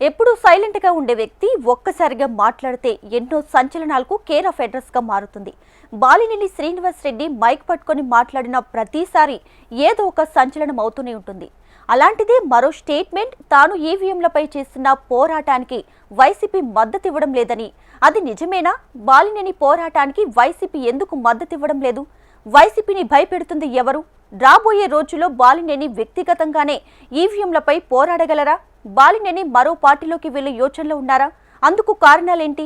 ఎప్పుడూ సైలెంట్గా ఉండే వ్యక్తి ఒక్కసారిగా మాట్లాడితే ఎన్నో సంచలనాలకు కేర్ ఆఫ్ అడ్రస్గా మారుతుంది. బాలినేని శ్రీనివాస్ రెడ్డి మైక్ పట్టుకొని మాట్లాడిన ప్రతిసారి ఏదో ఒక సంచలనం అవుతూనే ఉంటుంది. అలాంటిదే మరో స్టేట్మెంట్ తాను ఈవీఎంలపై చేస్తున్న పోరాటానికి వైసీపీ మద్దతు ఇవ్వడం లేదని. అది నిజమేనా? బాలినేని పోరాటానికి వైసీపీ ఎందుకు మద్దతు ఇవ్వడం లేదు? వైసీపీని భయపెడుతుంది ఎవరు? రాబోయే రోజుల్లో బాలినేని వ్యక్తిగతంగానే ఈవీఎంలపై పోరాడగలరా? బాలినేని మరో పార్టీలోకి వెళ్ళే యోచనలో ఉన్నారా? అందుకు కారణాలేంటి?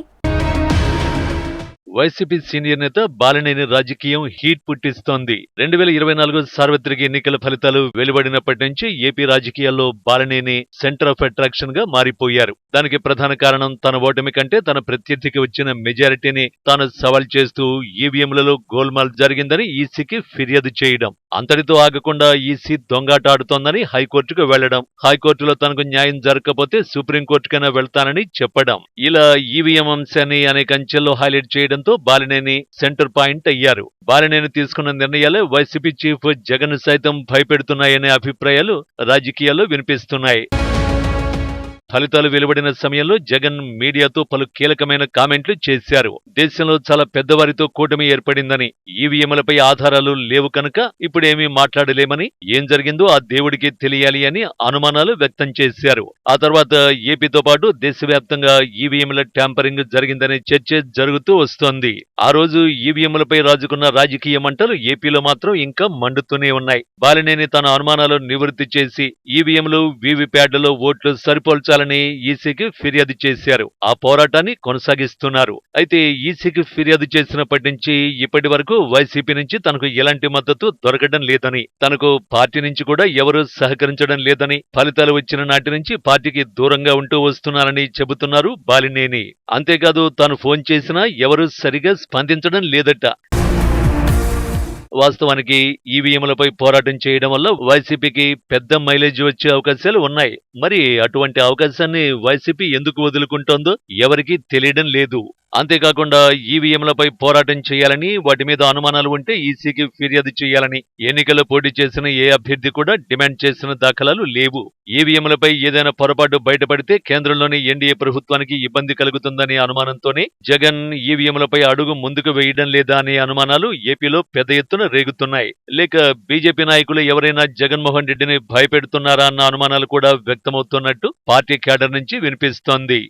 వైసీపీ సీనియర్ నేత బాలినేని రాజకీయం హీట్ పుట్టిస్తోంది. రెండు వేల ఇరవై నాలుగు సార్వత్రిక ఎన్నికల ఫలితాలు వెలువడినప్పటి నుంచి ఏపీ రాజకీయాల్లో బాలినేని సెంటర్ ఆఫ్ అట్రాక్షన్గా మారిపోయారు. దానికి ప్రధాన కారణం తన ఓటమి కంటే తన ప్రత్యర్థికి వచ్చిన మెజారిటీని తాను సవాల్ చేస్తూ ఈవీఎంలలో గోల్మాల్ జరిగిందని ఈసీకి ఫిర్యాదు చేయడం. అంతటితో ఆగకుండా ఈసీ దొంగాట ఆడుతోందని హైకోర్టుకు వెళ్ళడం. హైకోర్టులో తనకు న్యాయం జరగకపోతే సుప్రీంకోర్టుకైనా వెళ్తానని చెప్పడం. ఇలా ఈవీఎం అంశాన్ని అనేక అంచెల్లో హైలైట్ చేయడం చేయడంతో బాలినేని సెంటర్ పాయింట్ అయ్యారు. బాలినేని తీసుకున్న నిర్ణయాలు వైసీపీ చీఫ్ జగన్ సైతం భయపెడుతున్నాయనే అభిప్రాయాలు రాజకీయాల్లో వినిపిస్తున్నాయి. ఫలితాలు వెలువడిన సమయంలో జగన్ మీడియాతో పలు కీలకమైన కామెంట్లు చేశారు. దేశంలో చాలా పెద్దవారితో కూటమి ఏర్పడిందని ఈవీఎంలపై ఆధారాలు లేవు కనుక ఇప్పుడేమీ మాట్లాడలేమని ఏం జరిగిందో ఆ దేవుడికి తెలియాలి అని అనుమానాలు వ్యక్తం చేశారు. ఆ తర్వాత ఏపీతో పాటు దేశవ్యాప్తంగా ఈవీఎంల ట్యాంపరింగ్ జరిగిందనే చర్చ జరుగుతూ వస్తోంది. ఆ రోజు ఈవీఎంలపై రాజుకున్న రాజకీయ మంటలు ఏపీలో మాత్రం ఇంకా మండుతూనే ఉన్నాయి. బాలినేని తన అనుమానాలు నివృత్తి చేసి ఈవీఎంలు వీవీప్యాడ్లలో ఓట్లు సరిపోల్చాలని ఈసీకి ఫిర్యాదు చేశారు. ఆ పోరాటాన్ని కొనసాగిస్తున్నారు. అయితే ఈసీకి ఫిర్యాదు చేసినప్పటి నుంచి ఇప్పటి వరకు వైసీపీ నుంచి తనకు ఎలాంటి మద్దతు దొరకడం లేదని తనకు పార్టీ నుంచి కూడా ఎవరూ సహకరించడం లేదని ఫలితాలు వచ్చిన నాటి నుంచి పార్టీకి దూరంగా ఉంటూ వస్తున్నారని చెబుతున్నారు బాలినేని. అంతేకాదు తాను ఫోన్ చేసినా ఎవరూ సరిగా స్పందించడం లేదట. వాస్తవానికి ఈవీఎంలపై పోరాటం చేయడం వల్ల వైసీపీకి పెద్ద మైలేజ్ వచ్చే అవకాశాలు ఉన్నాయి. మరి అటువంటి అవకాశాన్ని వైసీపీ ఎందుకు వదులుకుంటోందో ఎవరికీ తెలియడం లేదు. అంతేకాకుండా ఈవీఎంలపై పోరాటం చేయాలని వాటి మీద అనుమానాలు ఉంటే ఈసీకి ఫిర్యాదు చేయాలని. ఎన్నికల్లో పోటీ చేసిన ఏ అభ్యర్థి కూడా డిమాండ్ చేసిన దాఖలాలు లేవు. ఈవీఎంలపై ఏదైనా పొరపాటు బయటపడితే కేంద్రంలోని ఎన్డీఏ ప్రభుత్వానికి ఇబ్బంది కలుగుతుందనే అనుమానంతోనే జగన్ ఈవీఎంలపై అడుగు ముందుకు వేయడం లేదా అనే అనుమానాలు ఏపీలో పెద్ద ఎత్తున రేగుతున్నాయి. లేక బీజేపీ నాయకులు ఎవరైనా జగన్మోహన్ రెడ్డిని భయపెడుతున్నారా అన్న అనుమానాలు కూడా వ్యక్తమవుతున్నట్టు పార్టీ కేడర్ నుంచి వినిపిస్తోంది.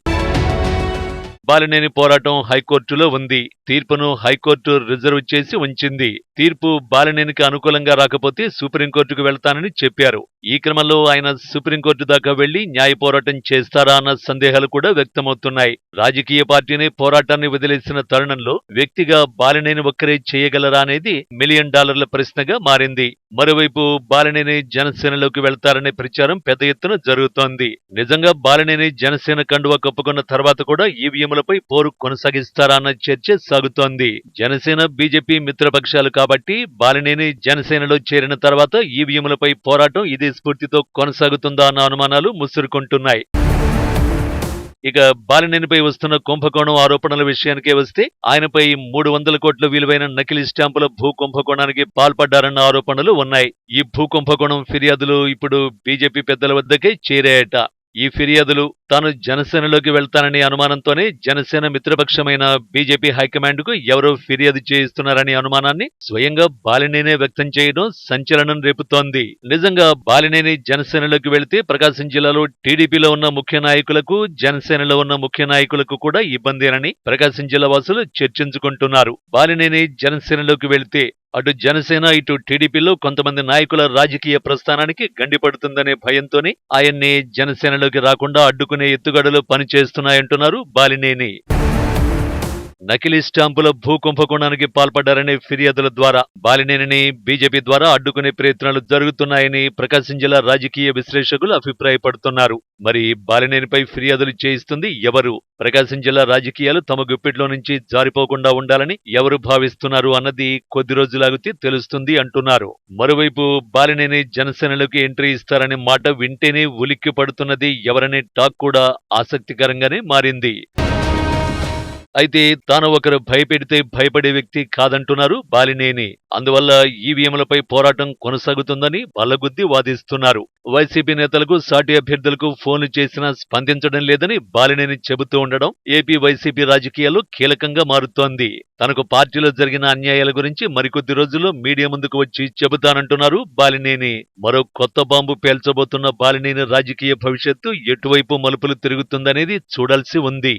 బాలినేని పోరాటం హైకోర్టులో ఉంది. తీర్పును హైకోర్టు రిజర్వ్ చేసి ఉంచింది. తీర్పు బాలినేనికి అనుకూలంగా రాకపోతే సుప్రీంకోర్టుకు వెళ్తానని చెప్పారు. ఈ క్రమంలో ఆయన సుప్రీంకోర్టు దాకా వెళ్ళి న్యాయ పోరాటం చేస్తారా అన్న సందేహాలు కూడా వ్యక్తమవుతున్నాయి. రాజకీయ పార్టీని పోరాటాన్ని వదిలేసిన తరుణంలో వ్యక్తిగా బాలినేని ఒక్కరే చేయగలరా అనేది మిలియన్ డాలర్ల ప్రశ్నగా మారింది. మరోవైపు బాలినేని జనసేనలోకి వెళ్తారనే ప్రచారం పెద్ద ఎత్తున జరుగుతోంది. నిజంగా బాలినేని జనసేన కండువా కప్పుకున్న తర్వాత కూడా ఈవీఎంలపై పోరు కొనసాగిస్తారన్న చర్చ సాగుతోంది. జనసేన బీజేపీ మిత్రపక్షాలు కాబట్టి బాలినేని జనసేనలో చేరిన తర్వాత ఈవీఎంలపై పోరాటం ఇదే స్ఫూర్తితో కొనసాగుతుందా అన్న అనుమానాలు ముసురుకుంటున్నాయి. ఇక బాలినేనిపై వస్తున్న కుంభకోణం ఆరోపణల విషయానికే వస్తే ఆయనపై మూడు వందల కోట్ల విలువైన నకిలీ స్టాంపుల భూ కుంభకోణానికి పాల్పడ్డారన్న ఆరోపణలు ఉన్నాయి. ఈ భూ కుంభకోణం ఫిర్యాదులు ఇప్పుడు బీజేపీ పెద్దల వద్దకే చేరాయట. ఈ ఫిర్యాదులు తాను జనసేనలోకి వెళ్తాననే అనుమానంతోనే జనసేన మిత్రపక్షమైన బీజేపీ హైకమాండ్కు ఎవరో ఫిర్యాదు చేయిస్తున్నారనే అనుమానాన్ని స్వయంగా బాలినేనే వ్యక్తం చేయడం సంచలనం రేపుతోంది. నిజంగా బాలినేని జనసేనలోకి వెళితే ప్రకాశం జిల్లాలో టీడీపీలో ఉన్న ముఖ్య నాయకులకు జనసేనలో ఉన్న ముఖ్య నాయకులకు కూడా ఇబ్బందేనని ప్రకాశం జిల్లా వాసులు చర్చించుకుంటున్నారు. బాలినేని జనసేనలోకి వెళితే అటు జనసేన ఇటు టీడీపీలో కొంతమంది నాయకుల రాజకీయ ప్రస్థానానికి గండిపడుతుందనే భయంతోనే ఆయన్ని జనసేనలోకి రాకుండా అడ్డుకుని ఎత్తుగడలు పనిచేస్తున్నాయంటున్నారు బాలినేని. నకిలీ స్టాంపుల భూ కుంభకోణానికి పాల్పడ్డారనే ఫిర్యాదుల ద్వారా బాలినేనిని బీజేపీ ద్వారా అడ్డుకునే ప్రయత్నాలు జరుగుతున్నాయని ప్రకాశం జిల్లా రాజకీయ విశ్లేషకులు అభిప్రాయపడుతున్నారు. మరి బాలినేనిపై ఫిర్యాదులు చేయిస్తుంది ఎవరు? ప్రకాశం జిల్లా రాజకీయాలు తమ గుప్పిట్లో నుంచి జారిపోకుండా ఉండాలని ఎవరు భావిస్తున్నారు అన్నది కొద్ది రోజులాగితే తెలుస్తుంది అంటున్నారు. మరోవైపు బాలినేని జనసేనలోకి ఎంట్రీ ఇస్తారనే మాట వింటేనే ఉలిక్కి పడుతున్నది ఎవరనే టాక్ కూడా ఆసక్తికరంగానే మారింది. అయితే తాను ఒకరు భయపెడితే భయపడే వ్యక్తి కాదంటున్నారు బాలినేని. అందువల్ల ఈవీఎంలపై పోరాటం కొనసాగుతుందని బల్లగుద్ది వాదిస్తున్నారు. వైసీపీ నేతలకు సాటి అభ్యర్థులకు ఫోన్లు చేసినా స్పందించడం లేదని బాలినేని చెబుతూ ఉండడం ఏపీ వైసీపీ రాజకీయాల్లో కీలకంగా మారుతోంది. తనకు పార్టీలో జరిగిన అన్యాయాల గురించి మరికొద్ది రోజుల్లో మీడియా ముందుకు వచ్చి చెబుతానంటున్నారు బాలినేని. మరో కొత్త బాంబు పేల్చబోతున్న బాలినేని రాజకీయ భవిష్యత్తు ఎటువైపు మలుపులు తిరుగుతుందనేది చూడాల్సి ఉంది.